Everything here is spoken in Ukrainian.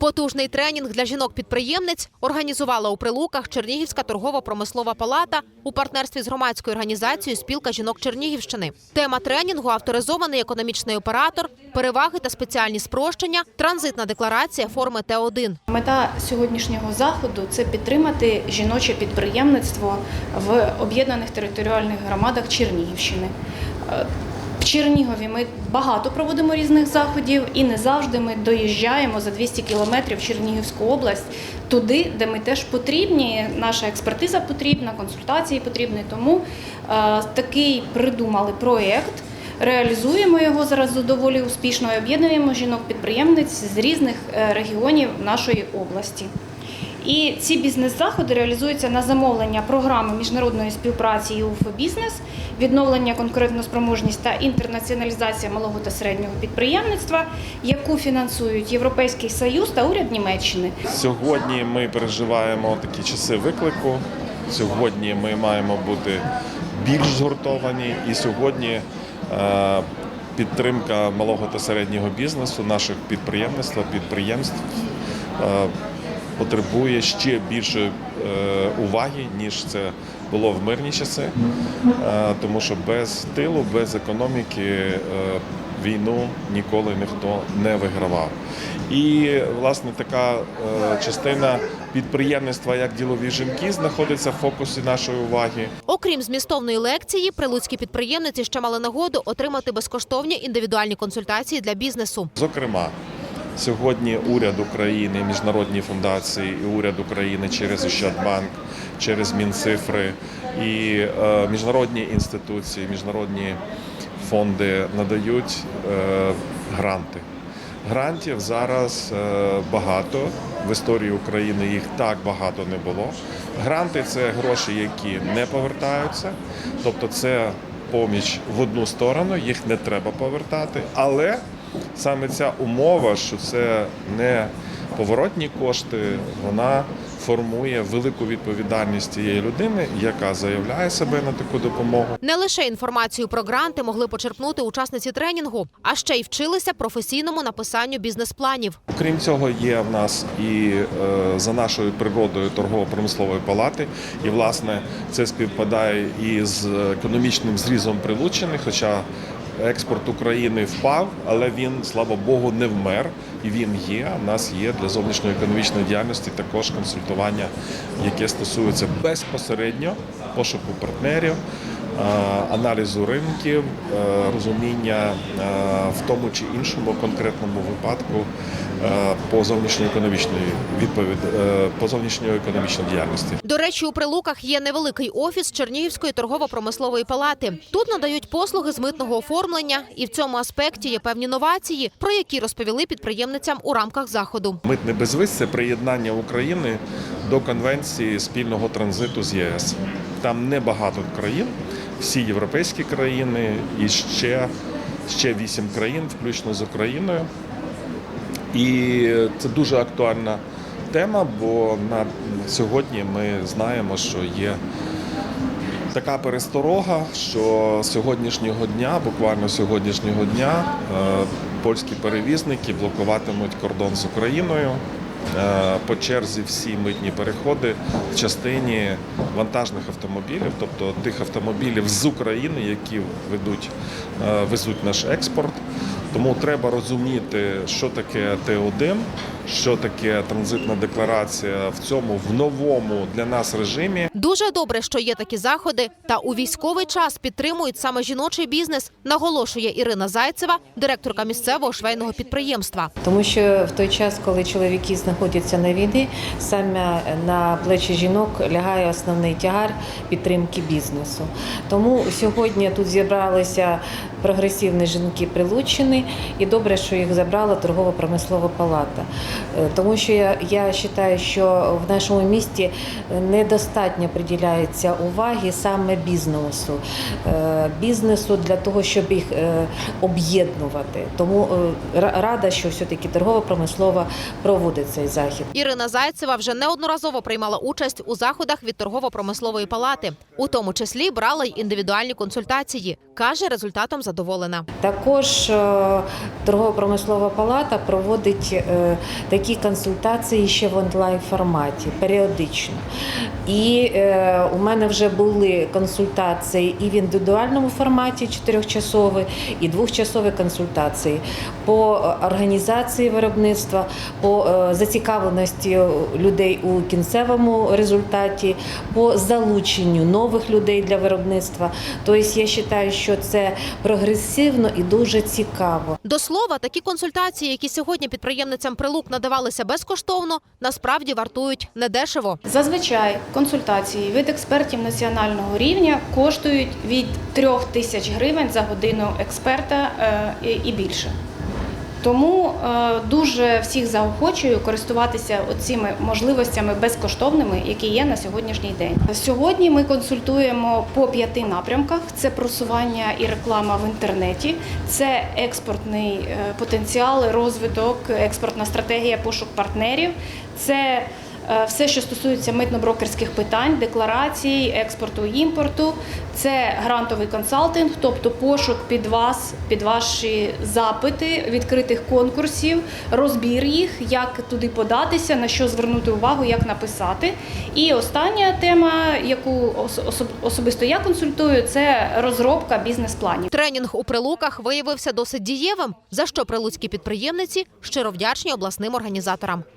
Потужний тренінг для жінок-підприємниць організувала у Прилуках Чернігівська торгово-промислова палата у партнерстві з громадською організацією Спілка жінок Чернігівщини. Тема тренінгу авторизований економічний оператор, переваги та спеціальні спрощення, транзитна декларація форми Т1. Мета сьогоднішнього заходу це підтримати жіноче підприємництво в об'єднаних територіальних громадах Чернігівщини. В Чернігові ми багато проводимо різних заходів і не завжди ми доїжджаємо за 200 кілометрів в Чернігівську область, туди, де ми теж потрібні. Наша експертиза потрібна, консультації потрібні. Тому е, такий придумали проєкт. Реалізуємо його зараз доволі успішно і об'єднуємо жінок-підприємниць з різних е, регіонів нашої області. І ці бізнес-заходи реалізуються на замовлення програми міжнародної співпраці ЮФО Бізнес, відновлення конкурентоспроможність та інтернаціоналізація малого та середнього підприємництва, яку фінансують Європейський Союз та уряд Німеччини. Сьогодні ми переживаємо такі часи виклику. Сьогодні ми маємо бути більш згуртовані, і сьогодні е, підтримка малого та середнього бізнесу, наших підприємництва, підприємств е, потребує ще більше е, уваги, ніж це було в мирні часи, Е, тому що без тилу, без економіки е, війну ніколи ніхто не вигравав. І власне така частина підприємництва як ділові жінки знаходиться в фокусі нашої уваги. Окрім змістовної лекції, прилуцькі підприємниці ще мали нагоду отримати безкоштовні індивідуальні консультації для бізнесу. Зокрема, сьогодні уряд України, міжнародні фундації і уряд України через Ощадбанк, через Мінцифри і е, міжнародні інституції, міжнародні фонди надають е, гранти. Грантів зараз е, багато. В історії України їх так багато не було. Гранти це гроші, які не повертаються, тобто це поміч в одну сторону, їх не треба повертати. Але саме ця умова, що це не поворотні кошти, вона формує велику відповідальність тієї людини, яка заявляє себе на таку допомогу. Не лише інформацію про гранти могли почерпнути учасниці тренінгу, а ще й вчилися професійному написанню бізнес-планів. Крім цього, є в нас і е, за нашою природою торгово-промислової палати, і власне це співпадає і з економічним зрізом Прилучини, хоча експорт України впав, але він, слава Богу, не вмер. І він є. У нас є для зовнішньої економічної діяльності також консультування, яке стосується безпосередньо пошуку партнерів, аналізу ринків, е, розуміння е, в тому чи іншому конкретному випадку е, по зовнішньоекономічної відповідь е, по зовнішньоекономічній діяльності. До речі, у прилуках є невеликий офіс Чернігівської торгово-промислової палати. Тут надають послуги з митного оформлення, і в цьому аспекті є певні новації, про які розповіли підприємницям у рамках заходу. Митний безвіз це приєднання України до конвенції спільного транзиту з ЄС. Там небагато країн, всі європейські країни і ще, ще вісім країн, включно з Україною. І це дуже актуальна тема, бо на сьогодні ми знаємо, що є така пересторога, що сьогоднішнього дня, буквально сьогоднішнього дня, е, польські перевізники блокуватимуть кордон з Україною. Е, По черзі всі митні переходи в частині вантажних автомобілів, тобто тих автомобілів з України, які ведуть, е, везуть наш експорт. Тому треба розуміти, що таке Т1, що таке транзитна декларація в цьому в новому для нас режимі. Дуже добре, що є такі заходи, та у військовий час підтримують саме жіночий бізнес, наголошує Ірина Зайцева, директорка місцевого швейного підприємства. Тому що в той час, коли чоловіки знаходяться на війні, саме на плечі жінок лягає основний тягар підтримки бізнесу. Тому сьогодні тут зібралися прогресивні жінки Прилуччини, і добре, що їх забрала торгово-промислова палата. Е, Тому що я, я вважаю, що в нашому місті недостатньо приділяється уваги саме бізнесу, Е, бізнесу для того, щоб їх е, об'єднувати. Тому е, рада, що все-таки торгово-промислова проводить цей захід. Ірина Зайцева вже неодноразово приймала участь у заходах від торгово-промислової палати, у тому числі брала й індивідуальні консультації. каже, результатом задоволена. Також е, торгово-промислова палата проводить е, такі консультації ще в онлайн форматі періодично. І е, у мене вже були консультації і в індивідуальному форматі чотирьохчасові, і двохчасові консультації по організації виробництва, по зацікавленості людей у кінцевому результаті, по залученню нових людей для виробництва. Тобто я вважаю, що це прогресивно і дуже цікаво. До слова, такі консультації, які сьогодні підприємницям прилук надавалися безкоштовно, насправді вартують недешево. Зазвичай консультації від експертів національного рівня коштують від 3 тисяч гривень за годину експерта е, і більше. Тому е, дуже всіх заохочую користуватися цими можливостями безкоштовними, які є на сьогоднішній день. Сьогодні ми консультуємо по п'яти напрямках: це просування і реклама в інтернеті, це експортний е, потенціал, розвиток, експортна стратегія, пошук партнерів. Це Все, що стосується митно-брокерських питань, декларацій, експорту і імпорту, це грантовий консалтинг, тобто пошук під вас, під ваші запити, відкритих конкурсів, розбір їх, як туди податися, на що звернути увагу, як написати. І остання тема, яку особисто я консультую, це розробка бізнес-планів. Тренінг у прилуках виявився досить дієвим, за що прилуцькі підприємниці щиро вдячні обласним організаторам.